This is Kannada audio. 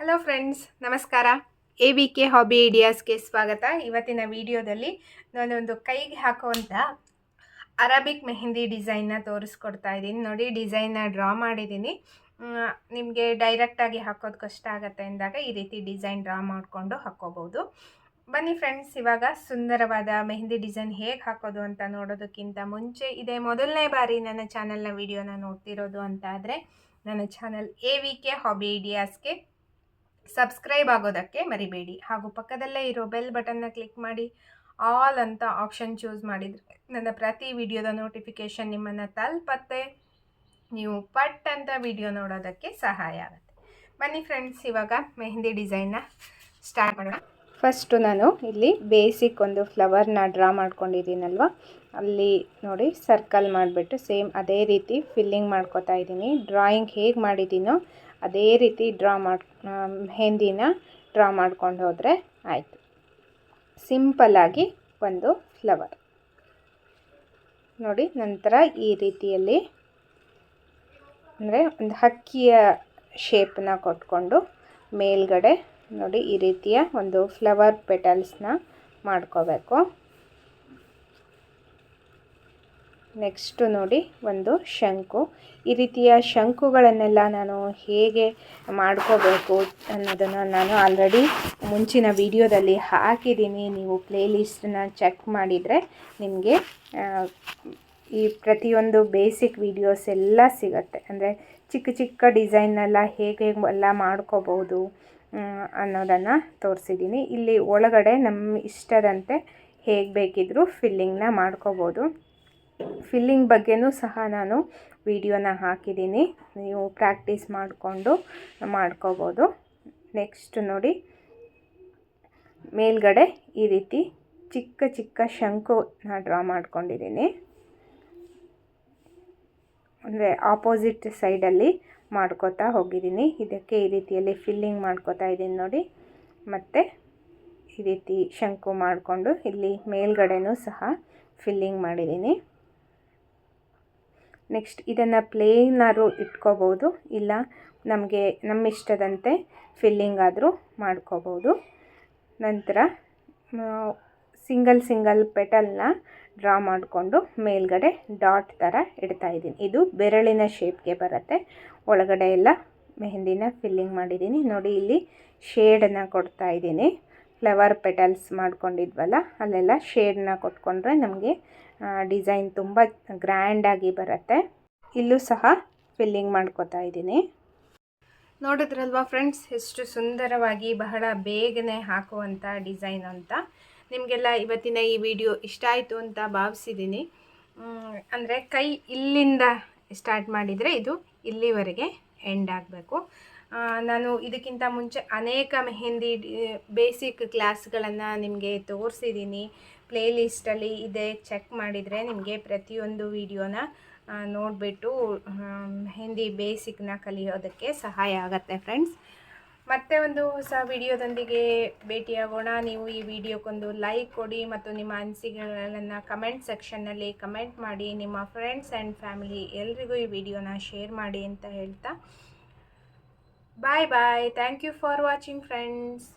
ಹಲೋ ಫ್ರೆಂಡ್ಸ್ ನಮಸ್ಕಾರ. ಎ ವಿ ಕೆ ಹಾಬಿ ಐಡಿಯಾಸ್ಗೆ ಸ್ವಾಗತ. ಇವತ್ತಿನ ವಿಡಿಯೋದಲ್ಲಿ ನಾನೊಂದು ಕೈಗೆ ಹಾಕುವಂಥ ಅರಬಿಕ್ ಮೆಹಂದಿ ಡಿಸೈನ್ನ ತೋರಿಸ್ಕೊಡ್ತಾ ಇದ್ದೀನಿ. ನೋಡಿ ಡಿಸೈನ್ನ ಡ್ರಾ ಮಾಡಿದ್ದೀನಿ. ನಿಮಗೆ ಡೈರೆಕ್ಟಾಗಿ ಹಾಕೋದು ಕಷ್ಟ ಆಗುತ್ತೆ ಅಂದಾಗ ಈ ರೀತಿ ಡಿಸೈನ್ ಡ್ರಾ ಮಾಡಿಕೊಂಡು ಹಾಕ್ಕೋಬೋದು ಬನ್ನಿ ಫ್ರೆಂಡ್ಸ್ ಇವಾಗ ಸುಂದರವಾದ ಮೆಹಂದಿ ಡಿಸೈನ್ ಹೇಗೆ ಹಾಕೋದು ಅಂತ ನೋಡೋದಕ್ಕಿಂತ ಮುಂಚೆ ಇದೇ ಮೊದಲನೇ ಬಾರಿ ನನ್ನ ಚಾನಲ್ನ ವಿಡಿಯೋನ ನೋಡ್ತಿರೋದು ಅಂತ ಆದರೆ ನನ್ನ channel A V K hobby ಐಡಿಯಾಸ್ಗೆ subscribe ಆಗೋದಕ್ಕೆ ಮರಿಬೇಡಿ. ಹಾಗೂ ಪಕ್ಕದಲ್ಲೇ ಇರೋ ಬೆಲ್ ಬಟನ್ನ ಕ್ಲಿಕ್ ಮಾಡಿ. ಆಲ್ ಅಂತ ಆಪ್ಷನ್ ಚೂಸ್ ಮಾಡಿದರೆ ನನ್ನ ಪ್ರತಿ ವಿಡಿಯೋದ ನೋಟಿಫಿಕೇಷನ್ ನಿಮ್ಮನ್ನು ತಲುಪತ್ತೆ. ನೀವು ಪಟ್ ಅಂತ ವಿಡಿಯೋ ನೋಡೋದಕ್ಕೆ ಸಹಾಯ ಆಗುತ್ತೆ. ಬನ್ನಿ ಫ್ರೆಂಡ್ಸ್ ಇವಾಗ ಮೆಹಂದಿ ಡಿಸೈನ್ನ ಸ್ಟಾರ್ಟ್ ಮಾಡೋಣ. ಫಸ್ಟು ನಾನು ಇಲ್ಲಿ ಬೇಸಿಕ್ ಒಂದು ಫ್ಲವರ್ನ ಡ್ರಾ ಮಾಡ್ಕೊಂಡಿದ್ದೀನಲ್ವ? ಅಲ್ಲಿ ನೋಡಿ ಸರ್ಕಲ್ ಮಾಡಿಬಿಟ್ಟು ಸೇಮ್ ಅದೇ ರೀತಿ ಫಿಲ್ಲಿಂಗ್ ಮಾಡ್ಕೋತಾ ಇದ್ದೀನಿ. ಡ್ರಾಯಿಂಗ್ ಹೇಗೆ ಮಾಡಿದ್ದೀನೋ ಅದೇ ರೀತಿ ಡ್ರಾ ಮಾಡಿ ಮೆಹಂದಿನ ಡ್ರಾ ಮಾಡ್ಕೊಂಡು ಹೋದರೆ ಆಯಿತು. ಸಿಂಪಲ್ಲಾಗಿ ಒಂದು ಫ್ಲವರ್ ನೋಡಿ ನಂತರ ಈ ರೀತಿಯಲ್ಲಿ ಅಂದರೆ ಒಂದು ಹಕ್ಕಿಯ ಶೇಪನ್ನ ಕೊಟ್ಕೊಂಡು ಮೇಲ್ಗಡೆ ನೋಡಿ ಈ ರೀತಿಯ ಒಂದು ಫ್ಲವರ್ ಪೆಟಲ್ಸ್ನ ಮಾಡ್ಕೋಬೇಕು. ನೆಕ್ಸ್ಟು ನೋಡಿ ಒಂದು ಶಂಕು. ಈ ರೀತಿಯ ಶಂಕುಗಳನ್ನೆಲ್ಲ ನಾನು ಹೇಗೆ ಮಾಡ್ಕೋಬೇಕು ಅನ್ನೋದನ್ನು ನಾನು ಆಲ್ರೆಡಿ ಮುಂಚಿನ ವಿಡಿಯೋದಲ್ಲಿ ಹಾಕಿದ್ದೀನಿ. ನೀವು ಪ್ಲೇಲಿಸ್ಟನ್ನ ಚೆಕ್ ಮಾಡಿದರೆ ನಿಮಗೆ ಈ ಪ್ರತಿಯೊಂದು ಬೇಸಿಕ್ ವಿಡಿಯೋಸ್ ಎಲ್ಲ ಸಿಗುತ್ತೆ. ಅಂದರೆ ಚಿಕ್ಕ ಚಿಕ್ಕ ಡಿಸೈನ್ನೆಲ್ಲ ಹೇಗೆ ಎಲ್ಲ ಮಾಡ್ಕೋಬೋದು ಅನ್ನೋದನ್ನು ತೋರಿಸಿದ್ದೀನಿ ಇಲ್ಲಿ ಒಳಗಡೆ ನಮ್ಮ ಇಷ್ಟದಂತೆ ಹೇಗೆ ಬೇಕಿದ್ದರೂ ಫಿಲ್ಲಿಂಗ್ನ ಮಾಡ್ಕೋಬೋದು. ಫಿಲ್ಲಿಂಗ್ ಬಗ್ಗೆನೂ ಸಹ ನಾನು ವಿಡಿಯೋನ ಹಾಕಿದ್ದೀನಿ ನೀವು ಪ್ರಾಕ್ಟೀಸ್ ಮಾಡಿಕೊಂಡು ಮಾಡ್ಕೋಬೋದು. ನೆಕ್ಸ್ಟ್ ನೋಡಿ, ಮೇಲ್ಗಡೆ ಈ ರೀತಿ ಚಿಕ್ಕ ಚಿಕ್ಕ ಶಂಕುನ ಡ್ರಾ ಮಾಡ್ಕೊಂಡಿದ್ದೀನಿ ಅಂದರೆ ಆಪೋಸಿಟ್ ಸೈಡಲ್ಲಿ ಮಾಡ್ಕೋತಾ ಹೋಗಿದ್ದೀನಿ. ಇದಕ್ಕೆ ಈ ರೀತಿಯಲ್ಲಿ ಫಿಲ್ಲಿಂಗ್ ಮಾಡ್ಕೋತಾ ಇದ್ದೀನಿ ನೋಡಿ. ಮತ್ತು ಈ ರೀತಿ ಶಂಕು ಮಾಡಿಕೊಂಡು ಇಲ್ಲಿ ಮೇಲ್ಗಡೆನೂ ಸಹ ಫಿಲ್ಲಿಂಗ್ ಮಾಡಿದ್ದೀನಿ. ನೆಕ್ಸ್ಟ್ ಇದನ್ನು ಪ್ಲೇನಾದ್ರು ಇಟ್ಕೋಬೋದು ಇಲ್ಲ ನಮಗೆ ನಮ್ಮ ಇಷ್ಟದಂತೆ ಫಿಲ್ಲಿಂಗ್ ಆದರೂ ಮಾಡ್ಕೋಬೋದು ನಂತರ ಸಿಂಗಲ್ ಸಿಂಗಲ್ ಪೆಟಲ್ನ ಡ್ರಾ ಮಾಡಿಕೊಂಡು ಮೇಲ್ಗಡೆ ಡಾಟ್ ಥರ ಇಡ್ತಾ ಇದ್ದೀನಿ. ಇದು ಬೆರಳಿನ ಶೇಪ್ಗೆ ಬರುತ್ತೆ. ಒಳಗಡೆ ಎಲ್ಲ ಮೆಹಂದಿನ ಫಿಲ್ಲಿಂಗ್ ಮಾಡಿದ್ದೀನಿ. ನೋಡಿ, ಇಲ್ಲಿ ಶೇಡನ್ನು ಕೊಡ್ತಾ ಇದ್ದೀನಿ. ಫ್ಲವರ್ ಪೆಟಲ್ಸ್ ಮಾಡ್ಕೊಂಡಿದ್ವಲ್ಲ, ಅಲ್ಲೆಲ್ಲ ಶೇಡನ್ನ ಕೊಟ್ಕೊಂಡ್ರೆ ನಮಗೆ ಡಿಸೈನ್ ತುಂಬ ಗ್ರ್ಯಾಂಡಾಗಿ ಬರುತ್ತೆ. ಇಲ್ಲೂ ಸಹ ಫಿಲ್ಲಿಂಗ್ ಮಾಡ್ಕೋತಾ ಇದ್ದೀನಿ. ನೋಡಿದ್ರಲ್ವಾ ಫ್ರೆಂಡ್ಸ್, ಎಷ್ಟು ಸುಂದರವಾಗಿ ಬಹಳ ಬೇಗನೆ ಹಾಕುವಂಥ ಡಿಸೈನ್ ಅಂತ. ನಿಮಗೆಲ್ಲ ಇವತ್ತಿನ ಈ ವಿಡಿಯೋ ಇಷ್ಟ ಆಯಿತು ಅಂತ ಭಾವಿಸಿದ್ದೀನಿ. ಅಂದರೆ ಕೈ ಇಲ್ಲಿಂದ ಸ್ಟಾರ್ಟ್ ಮಾಡಿದರೆ ಇದು ಇಲ್ಲಿವರೆಗೆ ಎಂಡ್ ಆಗಬೇಕು. ನಾನು ಇದಕ್ಕಿಂತ ಮುಂಚೆ ಅನೇಕ ಮೆಹಂದಿ ಬೇಸಿಕ್ ಕ್ಲಾಸ್ಗಳನ್ನು ನಿಮಗೆ ತೋರಿಸಿದ್ದೀನಿ. ಪ್ಲೇಲಿಸ್ಟಲ್ಲಿ ಇದೆ ಚೆಕ್ ಮಾಡಿದರೆ ನಿಮಗೆ ಪ್ರತಿಯೊಂದು ವಿಡಿಯೋನ ನೋಡಿಬಿಟ್ಟು ಮೆಹಂದಿ ಬೇಸಿಕ್ನ ಕಲಿಯೋದಕ್ಕೆ ಸಹಾಯ ಆಗುತ್ತೆ ಫ್ರೆಂಡ್ಸ್ ಮತ್ತೆ ಒಂದು ಹೊಸ ವಿಡಿಯೋದೊಂದಿಗೆ ಭೇಟಿಯಾಗೋಣ. ನೀವು ಈ ವಿಡಿಯೋಕ್ಕೊಂದು ಲೈಕ್ ಕೊಡಿ ಮತ್ತು ನಿಮ್ಮ ಅನಿಸಿಕೆಗಳನ್ನು ಕಮೆಂಟ್ ಸೆಕ್ಷನ್ನಲ್ಲಿ ಕಮೆಂಟ್ ಮಾಡಿ. ನಿಮ್ಮ ಫ್ರೆಂಡ್ಸ್ ಆ್ಯಂಡ್ ಫ್ಯಾಮಿಲಿ ಎಲ್ರಿಗೂ ಈ ವಿಡಿಯೋನ ಶೇರ್ ಮಾಡಿ ಅಂತ ಹೇಳ್ತಾ. Bye bye thank you for watching friends